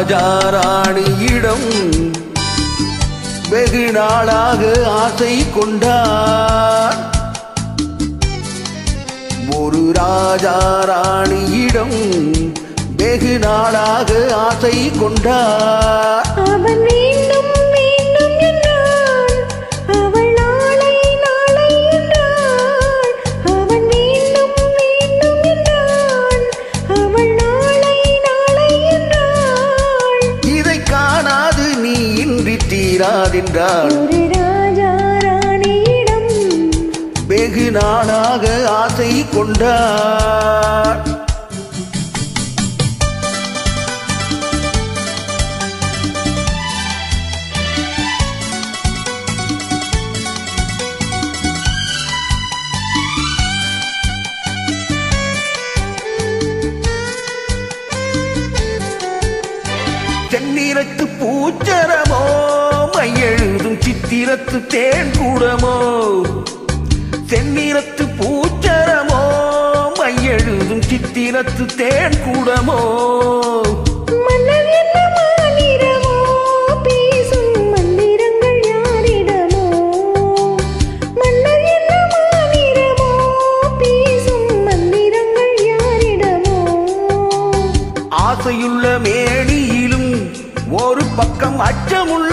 ராஜா ராணியிடம் வெகு நாளாக ஆசை கொண்டார். ஒரு ராஜா ராணியிடம் வெகு நாளாக ஆசை கொண்டார். ராணியிடம் வெகு நாளாக ஆசை கொண்டார் சித்திரத்து தேன் கூடமோ செந்நிறத்து பூச்சரமோ? மையெழுதும் சித்திரத்து தேன் கூடமோ ஆசையுள்ள மேனியிலும் ஒரு பக்கம் அச்சமுள்ள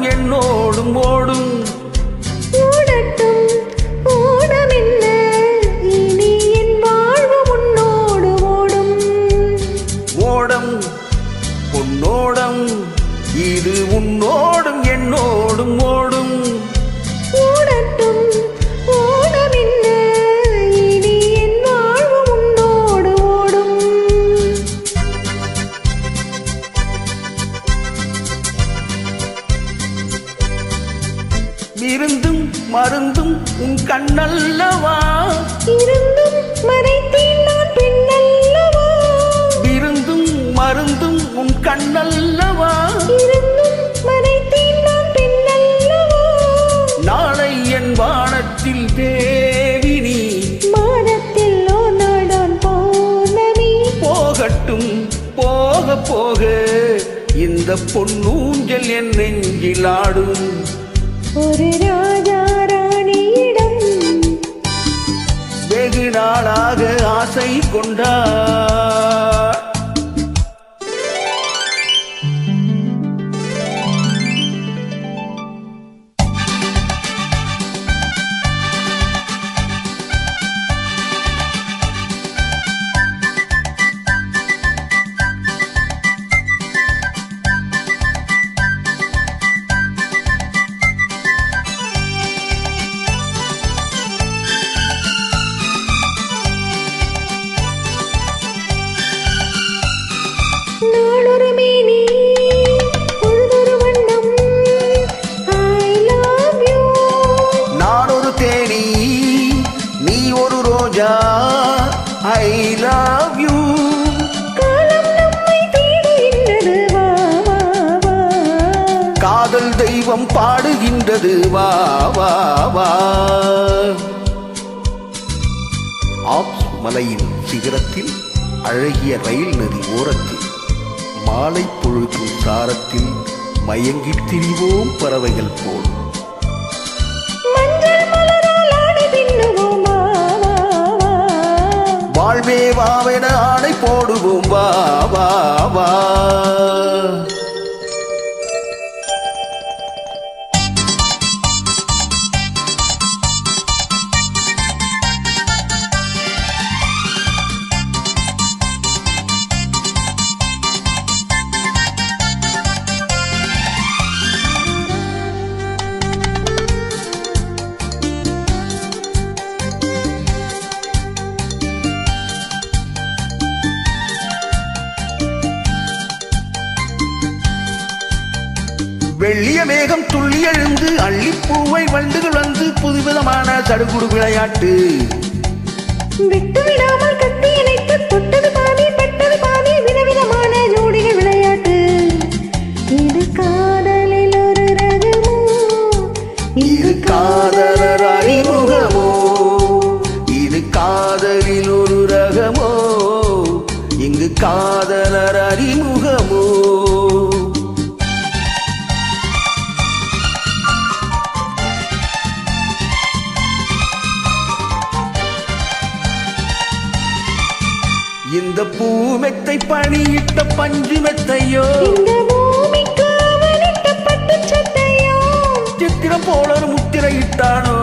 உன்னோடும் என்னோடும் ஓடும். ஓடட்டும் ஓடமென்ன? இனி என் வாழ்வு உன்னோடு ஓடும். ஓடம் பொன்னோடம் இது உன்னோடும் என்னோடும் ஓடும். உன் கண்ணல்லவா? இருந்தும் மறைத்தேன் நான் பெண்ணல்லவா? விருந்தும் மருந்தும் உன் கண்ணல்லவா? இருந்தும் மறைத்தேன் நான் பெண்ணல்லவா? நாளை என் வானத்தில் தேவி நீ. மானத்தில் நாடான் பௌர்ணமி. போகட்டும் போக போக இந்த பொன்னூஞ்சல் என் நெஞ்சில் ஆடும். ஒரு ராஜா கொண்டா தெய்வம் பாடுகின்றது. வா வா வா. ஆப்ஸ் மலையின் சிகரத்தில் அழகிய ரயில் நதி ஓரத்தில் மாலை பொழுதும் சாரத்தில் மயங்கித் திரிவோம் பறவைகள் போல். ஆடை வாழ்வே வாவென ஆணை போடுவோம் வா வா வா. மெல்லிய வேகம் துள்ளி எழுந்து அள்ளிப்பூவை வண்டுகள் வந்து புதுவிதமான சடுகுடு விளையாட்டு. இந்த பூமெத்தை பணியிட்ட பஞ்சு மெத்தையோ? சித்திரம் போல முத்திரையிட்டானோ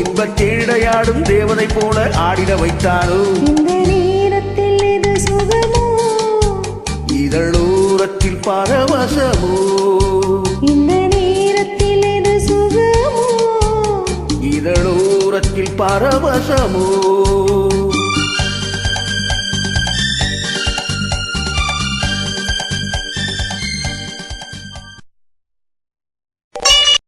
இன்ப தேடையாடும் தேவதை போல ஆடிட வைத்தானோ? இந்த நேரத்தில் இது சுகமோ? இதழோரத்தில் பரவசமோ? இந்த நேரத்தில் இது சுகமோ? தூரத்தில் பரவசமோ?